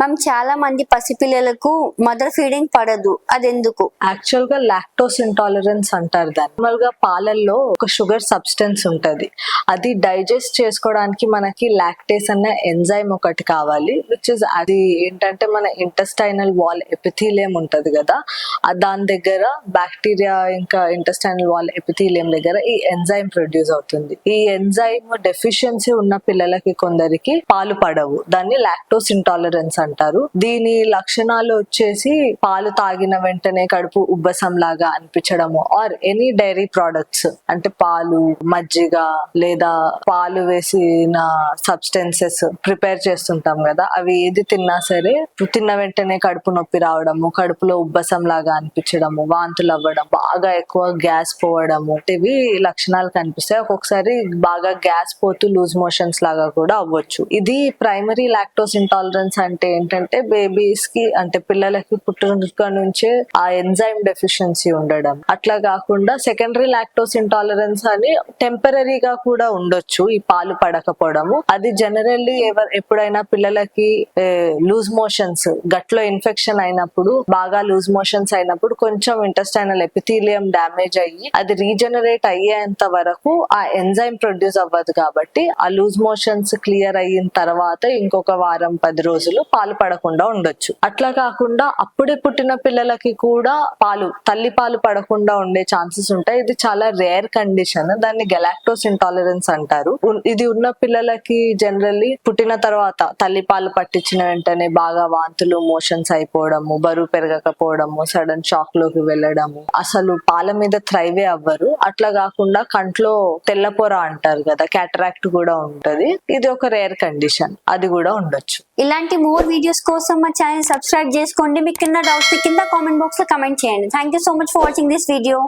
Ma'am చాలా మంది పసిపిల్లలకు mother feeding పడదు. అదెందుకు? యాక్చువల్గా లాక్టోస్ ఇంటాలరెన్స్ అంటారు దాన్ని. నార్మల్గా పాలల్లో ఒక షుగర్ సబ్స్టెన్స్ ఉంటది. అది డైజెస్ట్ చేసుకోవడానికి మనకి లాక్టేస్ అన్న ఎంజైమ్ ఒకటి కావాలి విచ్ ఇస్ అది ఏంటంటే మన ఇంటెస్టైనల్ వాల్ ఎపిథీలియం ఉంటది కదా. దాని దగ్గర బ్యాక్టీరియా ఇంకా ఇంటెస్టైనల్ వాల్ ఎపిథీలియం దగ్గర ఈ ఎంజైమ్ ప్రొడ్యూస్ అవుతుంది. ఈ ఎంజైమ్ డెఫిషియన్సీ ఉన్న పిల్లలకి కొందరికి పాలు పడవు. దాన్ని లాక్టోస్ ఇంటాలరెన్స్ అంటారు అంటారు. దీని లక్షణాలు వచ్చేసి పాలు తాగిన వెంటనే కడుపు ఉబ్బసం లాగా అనిపించడము ఆర్ ఎనీ డైరీ ప్రోడక్ట్స్ అంటే పాలు మజ్జిగ లేదా పాలు వేసిన సబ్స్టెన్సెస్ ప్రిపేర్ చేస్తుంటాం కదా. అవి ఏది తిన్నా సరే తిన్న వెంటనే కడుపు నొప్పి రావడము కడుపులో ఉబ్బసం లాగా అనిపించడము వాంతులు అవ్వడం బాగా ఎక్కువ గ్యాస్ పోవడము ఇవి లక్షణాలు కనిపిస్తాయి. ఒక్కొక్కసారి బాగా గ్యాస్ పోతూ లూజ్ మోషన్స్ లాగా కూడా అవ్వచ్చు. ఇది ప్రైమరీ లాక్టోస్ ఇంటాలరెన్స్ అంటే ఏంటంటే బేబీస్కి అంటే పిల్లలకి పుట్టినక నుంచే ఆ ఎంజైమ్ డెఫిషియన్సీ ఉండడం. అట్లా కాకుండా సెకండరీ లాక్టోస్ ఇంటాలరెన్స్ అని టెంపరీగా కూడా ఉండొచ్చు ఈ పాలు పడకపోవడము. అది జనరల్లీ ఎవరు ఎప్పుడైనా పిల్లలకి లూజ్ మోషన్స్ గట్లో ఇన్ఫెక్షన్ అయినప్పుడు బాగా లూజ్ మోషన్స్ అయినప్పుడు కొంచెం ఇంటెస్టైనల్ ఎపిథీలియం డ్యామేజ్ అయ్యి అది రీజనరేట్ అయ్యేంత వరకు ఆ ఎంజైమ్ ప్రొడ్యూస్ అవ్వదు కాబట్టి ఆ లూజ్ మోషన్స్ క్లియర్ అయిన తర్వాత ఇంకొక వారం పది రోజులు పాలు పడకుండా ఉండొచ్చు. అట్లా కాకుండా అప్పుడే పుట్టిన పిల్లలకి కూడా పాలు తల్లి పాలు పడకుండా ఉండే ఛాన్సెస్ ఉంటాయి. ఇది చాలా రేర్ కండిషన్. దాన్ని గెలాక్టోస్ ఇంటాలరెన్స్ అంటారు. ఇది ఉన్న పిల్లలకి జనరల్లీ పుట్టిన తర్వాత తల్లి పాలు పట్టించిన వెంటనే బాగా వాంతులు మోషన్స్ అయిపోవడము బరువు పెరగకపోవడము సడన్ షాక్లోకి వెళ్ళడము. అసలు పాల మీద థ్రైవే అవ్వరు. అట్లా కాకుండా కంట్లో తెల్లపొర అంటారు కదా క్యాటరాక్ట్ కూడా ఉంటది. ఇది ఒక రేర్ కండిషన్. అది కూడా ఉండొచ్చు. ఇలాంటి మోర్ వీడియోస్ కోసం మా ఛానల్ సబ్స్క్రైబ్ చేసుకోండి. మీకు కింద డౌట్స్ కింద కామెంట్ బాక్స్లో కమెంట్ చేయండి. Thank you so much for watching this video